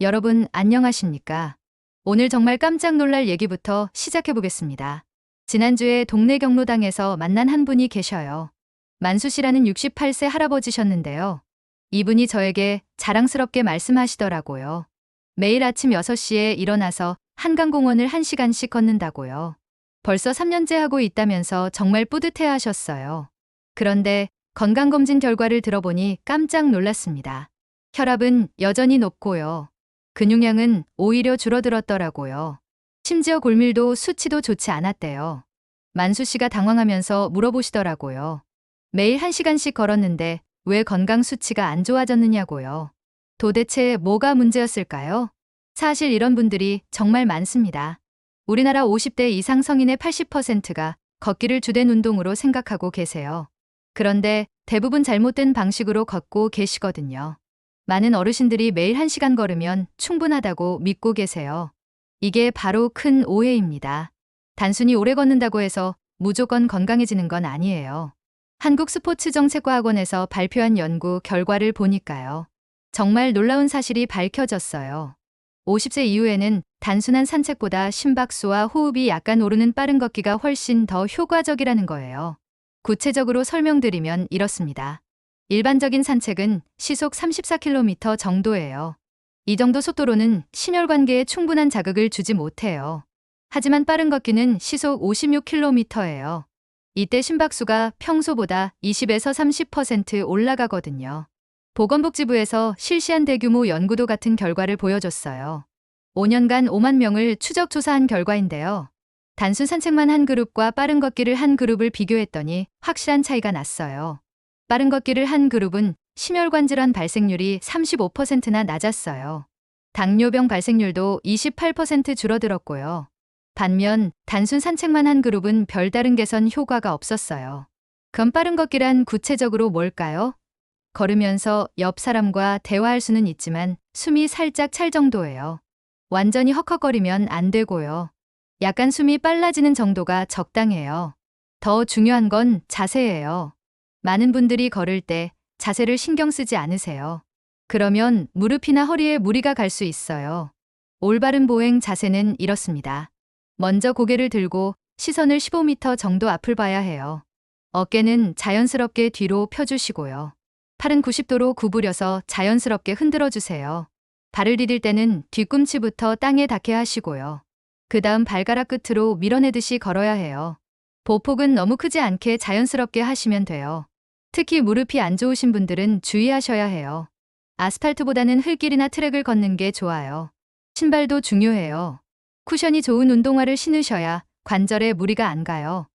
여러분 안녕하십니까? 오늘 정말 깜짝 놀랄 얘기부터 시작해 보겠습니다. 지난주에 동네 경로당에서 만난 한 분이 계셔요. 만수 씨라는 68세 할아버지셨는데요. 이분이 저에게 자랑스럽게 말씀하시더라고요. 매일 아침 6시에 일어나서 한강공원을 1시간씩 걷는다고요. 벌써 3년째 하고 있다면서 정말 뿌듯해 하셨어요. 그런데 건강검진 결과를 들어보니 깜짝 놀랐습니다. 혈압은 여전히 높고요. 근육량은 오히려 줄어들었더라고요. 심지어 골밀도 수치도 좋지 않았대요. 만수 씨가 당황하면서 물어보시더라고요. 매일 1시간씩 걸었는데 왜 건강 수치가 안 좋아졌느냐고요. 도대체 뭐가 문제였을까요? 사실 이런 분들이 정말 많습니다. 우리나라 50대 이상 성인의 80%가 걷기를 주된 운동으로 생각하고 계세요. 그런데 대부분 잘못된 방식으로 걷고 계시거든요. 많은 어르신들이 매일 1시간 걸으면 충분하다고 믿고 계세요. 이게 바로 큰 오해입니다. 단순히 오래 걷는다고 해서 무조건 건강해지는 건 아니에요. 한국 스포츠 정책과학원에서 발표한 연구 결과를 보니까요. 정말 놀라운 사실이 밝혀졌어요. 50세 이후에는 단순한 산책보다 심박수와 호흡이 약간 오르는 빠른 걷기가 훨씬 더 효과적이라는 거예요. 구체적으로 설명드리면 이렇습니다. 일반적인 산책은 시속 34km 정도예요. 이 정도 속도로는 심혈관계에 충분한 자극을 주지 못해요. 하지만 빠른 걷기는 시속 56km예요. 이때 심박수가 평소보다 20에서 30% 올라가거든요. 보건복지부에서 실시한 대규모 연구도 같은 결과를 보여줬어요. 5년간 5만 명을 추적 조사한 결과인데요. 단순 산책만 한 그룹과 빠른 걷기를 한 그룹을 비교했더니 확실한 차이가 났어요. 빠른 걷기를 한 그룹은 심혈관 질환 발생률이 35%나 낮았어요. 당뇨병 발생률도 28% 줄어들었고요. 반면 단순 산책만 한 그룹은 별다른 개선 효과가 없었어요. 그럼 빠른 걷기란 구체적으로 뭘까요? 걸으면서 옆 사람과 대화할 수는 있지만 숨이 살짝 찰 정도예요. 완전히 헉헉거리면 안 되고요. 약간 숨이 빨라지는 정도가 적당해요. 더 중요한 건 자세예요. 많은 분들이 걸을 때 자세를 신경 쓰지 않으세요. 그러면 무릎이나 허리에 무리가 갈 수 있어요. 올바른 보행 자세는 이렇습니다. 먼저 고개를 들고 시선을 15m 정도 앞을 봐야 해요. 어깨는 자연스럽게 뒤로 펴주시고요. 팔은 90도로 구부려서 자연스럽게 흔들어 주세요. 발을 디딜 때는 뒤꿈치부터 땅에 닿게 하시고요. 그 다음 발가락 끝으로 밀어내듯이 걸어야 해요. 보폭은 너무 크지 않게 자연스럽게 하시면 돼요. 특히 무릎이 안 좋으신 분들은 주의하셔야 해요. 아스팔트보다는 흙길이나 트랙을 걷는 게 좋아요. 신발도 중요해요. 쿠션이 좋은 운동화를 신으셔야 관절에 무리가 안 가요.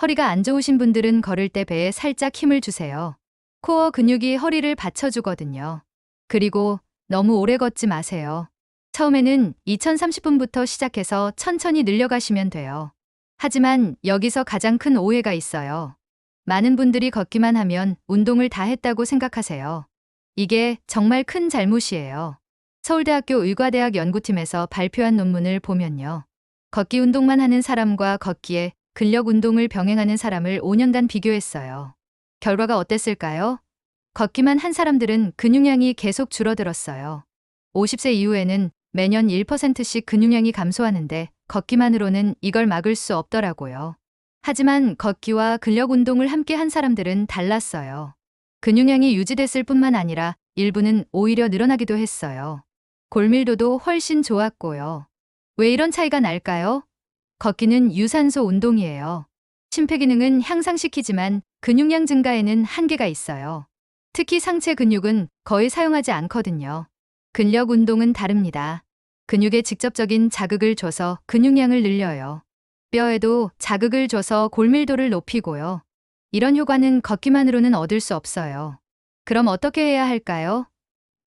허리가 안 좋으신 분들은 걸을 때 배에 살짝 힘을 주세요. 코어 근육이 허리를 받쳐주거든요. 그리고 너무 오래 걷지 마세요. 처음에는 2030분부터 시작해서 천천히 늘려가시면 돼요. 하지만 여기서 가장 큰 오해가 있어요. 많은 분들이 걷기만 하면 운동을 다 했다고 생각하세요. 이게 정말 큰 잘못이에요. 서울대학교 의과대학 연구팀에서 발표한 논문을 보면요. 걷기 운동만 하는 사람과 걷기에 근력 운동을 병행하는 사람을 5년간 비교했어요. 결과가 어땠을까요? 걷기만 한 사람들은 근육량이 계속 줄어들었어요. 50세 이후에는 매년 1%씩 근육량이 감소하는데 걷기만으로는 이걸 막을 수 없더라고요. 하지만 걷기와 근력 운동을 함께 한 사람들은 달랐어요. 근육량이 유지됐을 뿐만 아니라 일부는 오히려 늘어나기도 했어요. 골밀도도 훨씬 좋았고요. 왜 이런 차이가 날까요? 걷기는 유산소 운동이에요. 심폐기능은 향상시키지만 근육량 증가에는 한계가 있어요. 특히 상체 근육은 거의 사용하지 않거든요. 근력 운동은 다릅니다. 근육에 직접적인 자극을 줘서 근육량을 늘려요. 뼈에도 자극을 줘서 골밀도를 높이고요. 이런 효과는 걷기만으로는 얻을 수 없어요. 그럼 어떻게 해야 할까요?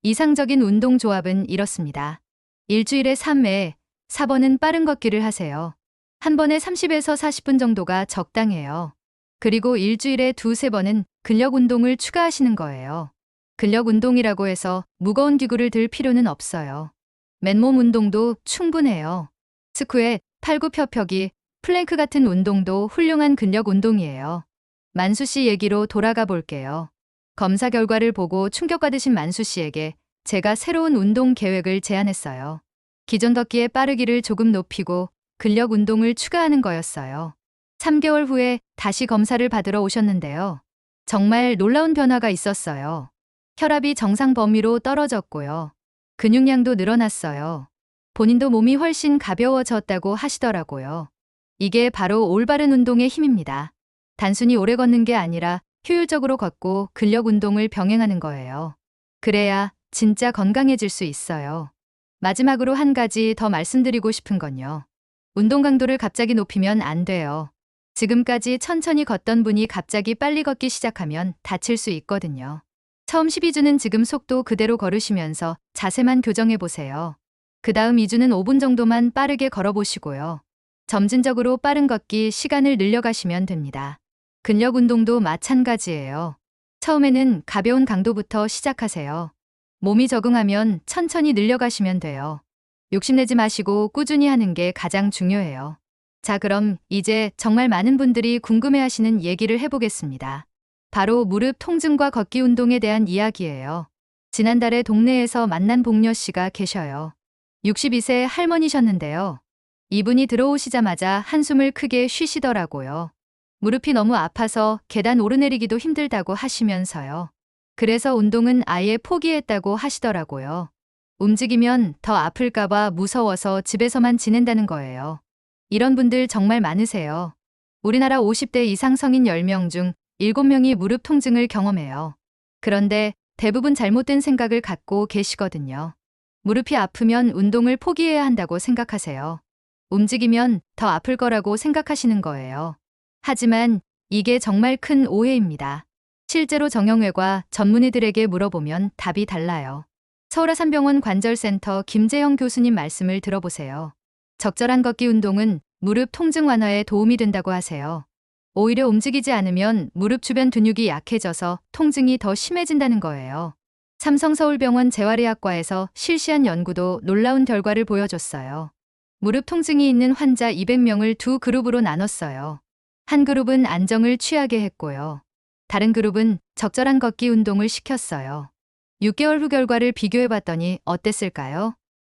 이상적인 운동 조합은 이렇습니다. 일주일에 3회, 4번은 빠른 걷기를 하세요. 한 번에 30에서 40분 정도가 적당해요. 그리고 일주일에 두세 번은 근력 운동을 추가하시는 거예요. 근력 운동이라고 해서 무거운 기구를 들 필요는 없어요. 맨몸 운동도 충분해요. 스쿠엣, 팔굽혀펴기, 플랭크 같은 운동도 훌륭한 근력 운동이에요. 만수 씨 얘기로 돌아가 볼게요. 검사 결과를 보고 충격받으신 만수 씨에게 제가 새로운 운동 계획을 제안했어요. 기존 걷기의 빠르기를 조금 높이고 근력 운동을 추가하는 거였어요. 3개월 후에 다시 검사를 받으러 오셨는데요. 정말 놀라운 변화가 있었어요. 혈압이 정상 범위로 떨어졌고요. 근육량도 늘어났어요. 본인도 몸이 훨씬 가벼워졌다고 하시더라고요. 이게 바로 올바른 운동의 힘입니다. 단순히 오래 걷는 게 아니라 효율적으로 걷고 근력 운동을 병행하는 거예요. 그래야 진짜 건강해질 수 있어요. 마지막으로 한 가지 더 말씀드리고 싶은 건요. 운동 강도를 갑자기 높이면 안 돼요. 지금까지 천천히 걷던 분이 갑자기 빨리 걷기 시작하면 다칠 수 있거든요. 처음 12주는 지금 속도 그대로 걸으시면서 자세만 교정해 보세요. 그 다음 2주는 5분 정도만 빠르게 걸어 보시고요. 점진적으로 빠른 걷기 시간을 늘려가시면 됩니다. 근력 운동도 마찬가지예요. 처음에는 가벼운 강도부터 시작하세요. 몸이 적응하면 천천히 늘려가시면 돼요. 욕심내지 마시고 꾸준히 하는 게 가장 중요해요. 자, 그럼 이제 정말 많은 분들이 궁금해 하시는 얘기를 해보겠습니다. 바로 무릎 통증과 걷기 운동에 대한 이야기예요. 지난달에 동네에서 만난 복녀 씨가 계셔요. 62세 할머니셨는데요. 이분이 들어오시자마자 한숨을 크게 쉬시더라고요. 무릎이 너무 아파서 계단 오르내리기도 힘들다고 하시면서요. 그래서 운동은 아예 포기했다고 하시더라고요. 움직이면 더 아플까봐 무서워서 집에서만 지낸다는 거예요. 이런 분들 정말 많으세요. 우리나라 50대 이상 성인 10명 중 7명이 무릎 통증을 경험해요. 그런데 대부분 잘못된 생각을 갖고 계시거든요. 무릎이 아프면 운동을 포기해야 한다고 생각하세요. 움직이면 더 아플 거라고 생각하시는 거예요. 하지만 이게 정말 큰 오해입니다. 실제로 정형외과 전문의들에게 물어보면 답이 달라요. 서울아산병원 관절센터 김재영 교수님 말씀을 들어보세요. 적절한 걷기 운동은 무릎 통증 완화에 도움이 된다고 하세요. 오히려 움직이지 않으면 무릎 주변 근육이 약해져서 통증이 더 심해진다는 거예요. 삼성서울병원 재활의학과에서 실시한 연구도 놀라운 결과를 보여줬어요. 무릎 통증이 있는 환자 200명을 두 그룹으로 나눴어요. 한 그룹은 안정을 취하게 했고요. 다른 그룹은 적절한 걷기 운동을 시켰어요. 6개월 후 결과를 비교해 봤더니 어땠을까요?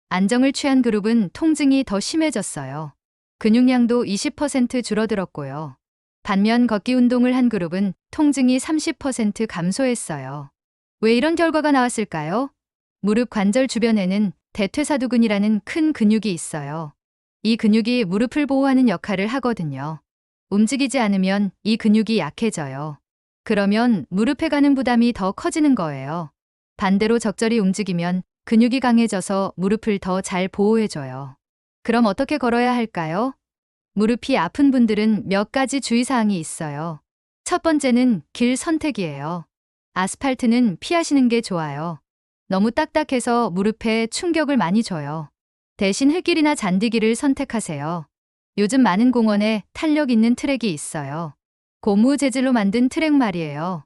안정을 취한 그룹은 통증이 더 심해졌어요. 근육량도 20% 줄어들었고요. 반면 걷기 운동을 한 그룹은 통증이 30% 감소했어요. 왜 이런 결과가 나왔을까요? 무릎 관절 주변에는 대퇴사두근이라는 큰 근육이 있어요. 이 근육이 무릎을 보호하는 역할을 하거든요. 움직이지 않으면 이 근육이 약해져요. 그러면 무릎에 가는 부담이 더 커지는 거예요. 반대로 적절히 움직이면 근육이 강해져서 무릎을 더 잘 보호해줘요. 그럼 어떻게 걸어야 할까요? 무릎이 아픈 분들은 몇 가지 주의사항이 있어요. 첫 번째는 길 선택이에요. 아스팔트는 피하시는 게 좋아요. 너무 딱딱해서 무릎에 충격을 많이 줘요. 대신 흙길이나 잔디길을 선택하세요. 요즘 많은 공원에 탄력 있는 트랙이 있어요. 고무 재질로 만든 트랙 말이에요.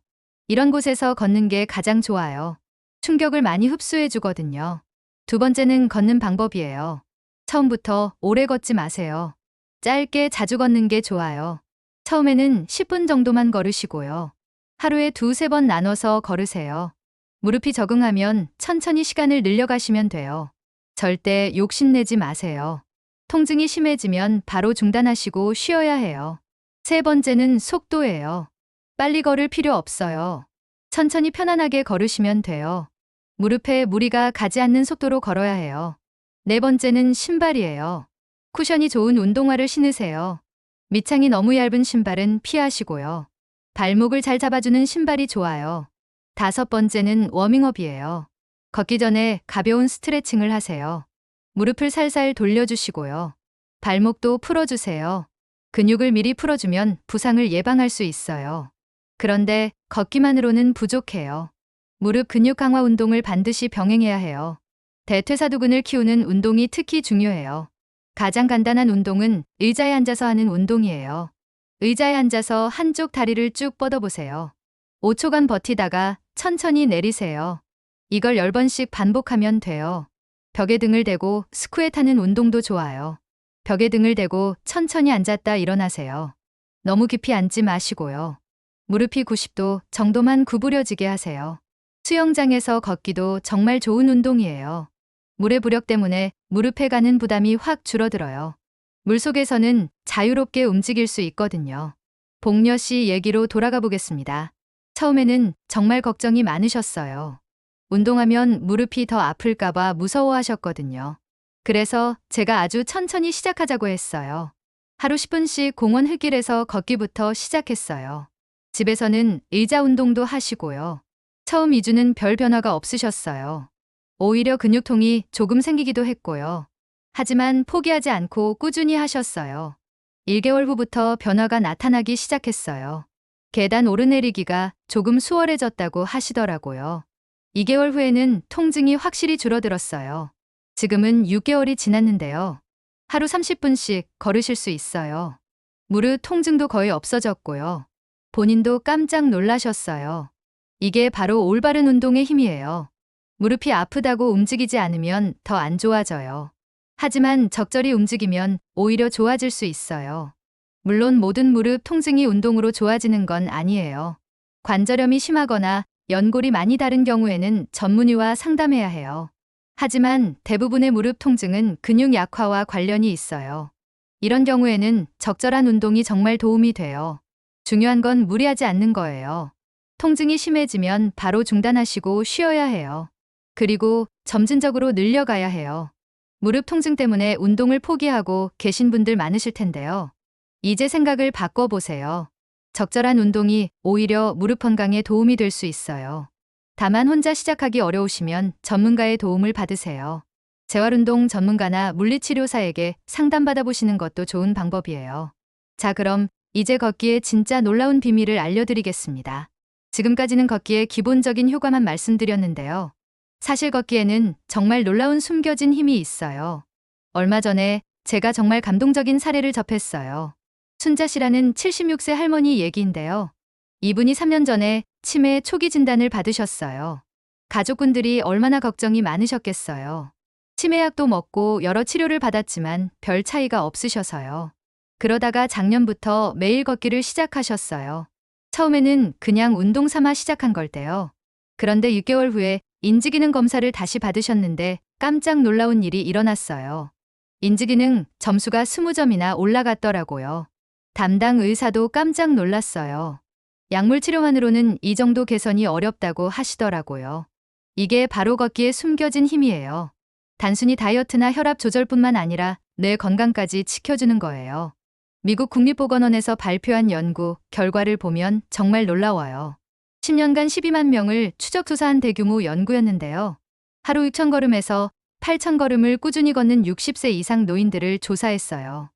이런 곳에서 걷는 게 가장 좋아요. 충격을 많이 흡수해 주거든요. 두 번째는 걷는 방법이에요. 처음부터 오래 걷지 마세요. 짧게 자주 걷는 게 좋아요. 처음에는 10분 정도만 걸으시고요. 하루에 두세 번 나눠서 걸으세요. 무릎이 적응하면 천천히 시간을 늘려가시면 돼요. 절대 욕심내지 마세요. 통증이 심해지면 바로 중단하시고 쉬어야 해요. 세 번째는 속도예요. 빨리 걸을 필요 없어요. 천천히 편안하게 걸으시면 돼요. 무릎에 무리가 가지 않는 속도로 걸어야 해요. 네 번째는 신발이에요. 쿠션이 좋은 운동화를 신으세요. 밑창이 너무 얇은 신발은 피하시고요. 발목을 잘 잡아주는 신발이 좋아요. 다섯 번째는 워밍업이에요. 걷기 전에 가벼운 스트레칭을 하세요. 무릎을 살살 돌려주시고요. 발목도 풀어주세요. 근육을 미리 풀어주면 부상을 예방할 수 있어요. 그런데 걷기만으로는 부족해요. 무릎 근육 강화 운동을 반드시 병행해야 해요. 대퇴사두근을 키우는 운동이 특히 중요해요. 가장 간단한 운동은 의자에 앉아서 하는 운동이에요. 의자에 앉아서 한쪽 다리를 쭉 뻗어보세요. 5초간 버티다가 천천히 내리세요. 이걸 10번씩 반복하면 돼요. 벽에 등을 대고 스쿠에 타는 운동도 좋아요. 벽에 등을 대고 천천히 앉았다 일어나세요. 너무 깊이 앉지 마시고요. 무릎이 90도 정도만 구부려지게 하세요. 수영장에서 걷기도 정말 좋은 운동이에요. 물의 부력 때문에 무릎에 가는 부담이 확 줄어들어요. 물속에서는 자유롭게 움직일 수 있거든요. 복녀 씨 얘기로 돌아가 보겠습니다. 처음에는 정말 걱정이 많으셨어요. 운동하면 무릎이 더 아플까봐 무서워하셨거든요. 그래서 제가 아주 천천히 시작하자고 했어요. 하루 10분씩 공원 흙길에서 걷기부터 시작했어요. 집에서는 의자 운동도 하시고요. 처음 2주는 별 변화가 없으셨어요. 오히려 근육통이 조금 생기기도 했고요. 하지만 포기하지 않고 꾸준히 하셨어요. 1개월 후부터 변화가 나타나기 시작했어요. 계단 오르내리기가 조금 수월해졌다고 하시더라고요. 2개월 후에는 통증이 확실히 줄어들었어요. 지금은 6개월이 지났는데요. 하루 30분씩 걸으실 수 있어요. 무릎 통증도 거의 없어졌고요. 본인도 깜짝 놀라셨어요. 이게 바로 올바른 운동의 힘이에요. 무릎이 아프다고 움직이지 않으면 더 안 좋아져요. 하지만 적절히 움직이면 오히려 좋아질 수 있어요. 물론 모든 무릎 통증이 운동으로 좋아지는 건 아니에요. 관절염이 심하거나 연골이 많이 다른 경우에는 전문의와 상담해야 해요. 하지만 대부분의 무릎 통증은 근육 약화와 관련이 있어요. 이런 경우에는 적절한 운동이 정말 도움이 돼요. 중요한 건 무리하지 않는 거예요. 통증이 심해지면 바로 중단하시고 쉬어야 해요. 그리고 점진적으로 늘려가야 해요. 무릎 통증 때문에 운동을 포기하고 계신 분들 많으실 텐데요. 이제 생각을 바꿔보세요. 적절한 운동이 오히려 무릎 건강에 도움이 될 수 있어요. 다만 혼자 시작하기 어려우시면 전문가의 도움을 받으세요. 재활운동 전문가나 물리치료사에게 상담받아 보시는 것도 좋은 방법이에요. 자, 그럼 이제 걷기의 진짜 놀라운 비밀을 알려드리겠습니다. 지금까지는 걷기의 기본적인 효과만 말씀드렸는데요. 사실 걷기에는 정말 놀라운 숨겨진 힘이 있어요. 얼마 전에 제가 정말 감동적인 사례를 접했어요. 순자 씨라는 76세 할머니 얘기인데요. 이분이 3년 전에 치매 초기 진단을 받으셨어요. 가족분들이 얼마나 걱정이 많으셨겠어요. 치매약도 먹고 여러 치료를 받았지만 별 차이가 없으셔서요. 그러다가 작년부터 매일 걷기를 시작하셨어요. 처음에는 그냥 운동 삼아 시작한 걸때요. 그런데 6개월 후에 인지기능 검사를 다시 받으셨는데 깜짝 놀라운 일이 일어났어요. 인지기능 점수가 20점이나 올라갔더라고요. 담당 의사도 깜짝 놀랐어요. 약물 치료만으로는 이 정도 개선이 어렵다고 하시더라고요. 이게 바로 걷기에 숨겨진 힘이에요. 단순히 다이어트나 혈압 조절뿐만 아니라 뇌 건강까지 지켜주는 거예요. 미국 국립보건원에서 발표한 연구 결과를 보면 정말 놀라워요. 10년간 12만 명을 추적 조사한 대규모 연구였는데요. 하루 6,000걸음에서 8,000걸음을 꾸준히 걷는 60세 이상 노인들을 조사했어요.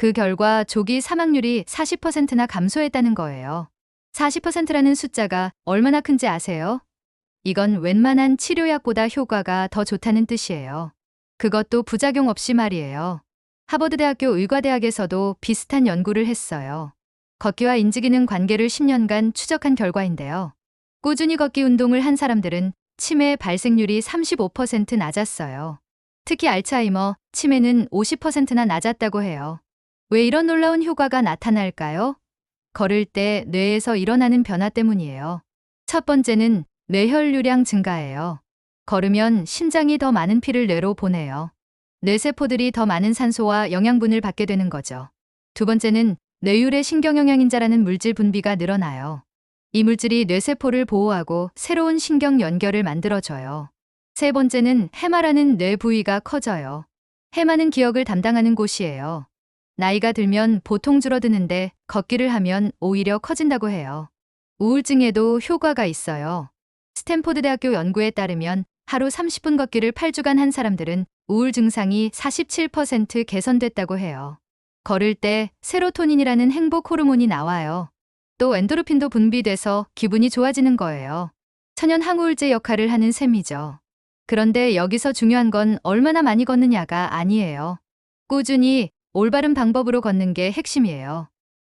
그 결과 조기 사망률이 40%나 감소했다는 거예요. 40%라는 숫자가 얼마나 큰지 아세요? 이건 웬만한 치료약보다 효과가 더 좋다는 뜻이에요. 그것도 부작용 없이 말이에요. 하버드대학교 의과대학에서도 비슷한 연구를 했어요. 걷기와 인지기능 관계를 10년간 추적한 결과인데요. 꾸준히 걷기 운동을 한 사람들은 치매 발생률이 35% 낮았어요. 특히 알츠하이머, 치매는 50%나 낮았다고 해요. 왜 이런 놀라운 효과가 나타날까요? 걸을 때 뇌에서 일어나는 변화 때문이에요. 첫 번째는 뇌혈류량 증가예요. 걸으면 심장이 더 많은 피를 뇌로 보내요. 뇌세포들이 더 많은 산소와 영양분을 받게 되는 거죠. 두 번째는 뇌율의 신경영양인자라는 물질 분비가 늘어나요. 이 물질이 뇌세포를 보호하고 새로운 신경 연결을 만들어줘요. 세 번째는 해마라는 뇌 부위가 커져요. 해마는 기억을 담당하는 곳이에요. 나이가 들면 보통 줄어드는데 걷기를 하면 오히려 커진다고 해요. 우울증에도 효과가 있어요. 스탠포드 대학교 연구에 따르면 하루 30분 걷기를 8주간 한 사람들은 우울 증상이 47% 개선됐다고 해요. 걸을 때 세로토닌이라는 행복 호르몬이 나와요. 또 엔도르핀도 분비돼서 기분이 좋아지는 거예요. 천연 항우울제 역할을 하는 셈이죠. 그런데 여기서 중요한 건 얼마나 많이 걷느냐가 아니에요. 꾸준히 올바른 방법으로 걷는 게 핵심이에요.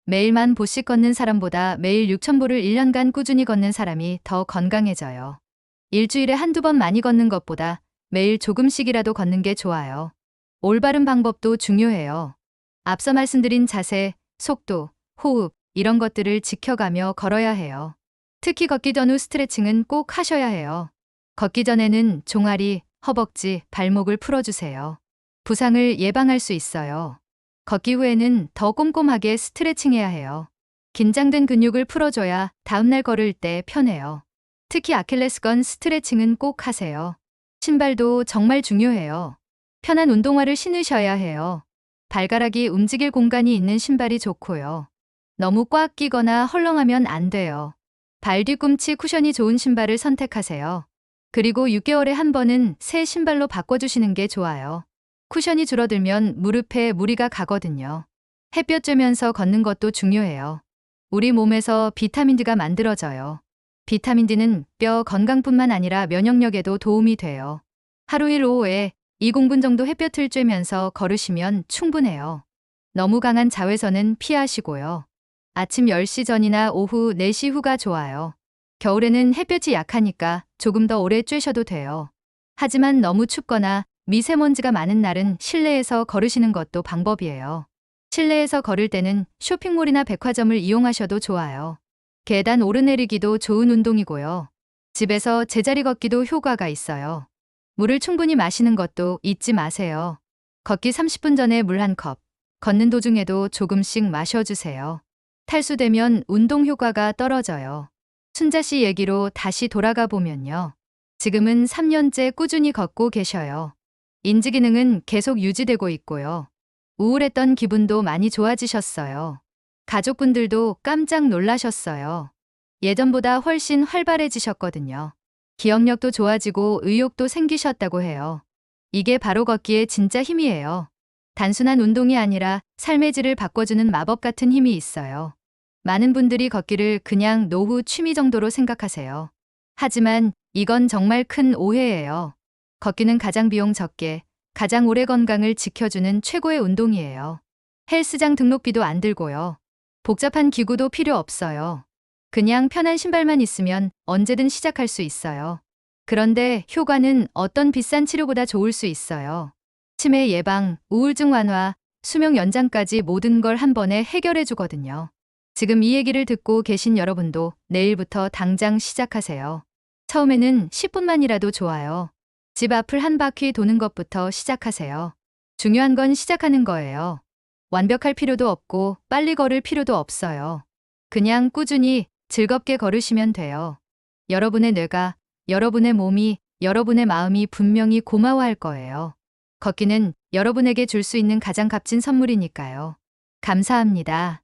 매일만 보씩 걷는 사람보다 매일 6,000보를 1년간 꾸준히 걷는 사람이 더 건강해져요. 일주일에 한두 번 많이 걷는 것보다 매일 조금씩이라도 걷는 게 좋아요. 올바른 방법도 중요해요. 앞서 말씀드린 자세, 속도, 호흡, 이런 것들을 지켜가며 걸어야 해요. 특히 걷기 전 후 스트레칭은 꼭 하셔야 해요. 걷기 전에는 종아리, 허벅지, 발목을 풀어주세요. 부상을 예방할 수 있어요. 걷기 후에는 더 꼼꼼하게 스트레칭해야 해요. 긴장된 근육을 풀어줘야 다음날 걸을 때 편해요. 특히 아킬레스건 스트레칭은 꼭 하세요. 신발도 정말 중요해요. 편한 운동화를 신으셔야 해요. 발가락이 움직일 공간이 있는 신발이 좋고요. 너무 꽉 끼거나 헐렁하면 안 돼요. 발 뒤꿈치 쿠션이 좋은 신발을 선택하세요. 그리고 6개월에 한 번은 새 신발로 바꿔주시는 게 좋아요. 쿠션이 줄어들면 무릎에 무리가 가거든요. 햇볕 쬐면서 걷는 것도 중요해요. 우리 몸에서 비타민 D가 만들어져요. 비타민 D는 뼈 건강뿐만 아니라 면역력에도 도움이 돼요. 하루 1 오후에 2공분 정도 햇볕을 쬐면서 걸으시면 충분해요. 너무 강한 자외선은 피하시고요. 아침 10시 전이나 오후 4시 후가 좋아요. 겨울에는 햇볕이 약하니까 조금 더 오래 쬐셔도 돼요. 하지만 너무 춥거나 미세먼지가 많은 날은 실내에서 걸으시는 것도 방법이에요. 실내에서 걸을 때는 쇼핑몰이나 백화점을 이용하셔도 좋아요. 계단 오르내리기도 좋은 운동이고요. 집에서 제자리 걷기도 효과가 있어요. 물을 충분히 마시는 것도 잊지 마세요. 걷기 30분 전에 물 한 컵, 걷는 도중에도 조금씩 마셔주세요. 탈수되면 운동 효과가 떨어져요. 순자 씨 얘기로 다시 돌아가 보면요. 지금은 3년째 꾸준히 걷고 계셔요. 인지 기능은 계속 유지되고 있고요. 우울했던 기분도 많이 좋아지셨어요. 가족분들도 깜짝 놀라셨어요. 예전보다 훨씬 활발해지셨거든요. 기억력도 좋아지고 의욕도 생기셨다고 해요. 이게 바로 걷기의 진짜 힘이에요. 단순한 운동이 아니라 삶의 질을 바꿔주는 마법 같은 힘이 있어요. 많은 분들이 걷기를 그냥 노후 취미 정도로 생각하세요. 하지만 이건 정말 큰 오해예요. 걷기는 가장 비용 적게, 가장 오래 건강을 지켜주는 최고의 운동이에요. 헬스장 등록비도 안 들고요. 복잡한 기구도 필요 없어요. 그냥 편한 신발만 있으면 언제든 시작할 수 있어요. 그런데 효과는 어떤 비싼 치료보다 좋을 수 있어요. 치매 예방, 우울증 완화, 수명 연장까지 모든 걸 한 번에 해결해 주거든요. 지금 이 얘기를 듣고 계신 여러분도 내일부터 당장 시작하세요. 처음에는 10분만이라도 좋아요. 집 앞을 한 바퀴 도는 것부터 시작하세요. 중요한 건 시작하는 거예요. 완벽할 필요도 없고 빨리 걸을 필요도 없어요. 그냥 꾸준히 즐겁게 걸으시면 돼요. 여러분의 뇌가, 여러분의 몸이, 여러분의 마음이 분명히 고마워할 거예요. 걷기는 여러분에게 줄 수 있는 가장 값진 선물이니까요. 감사합니다.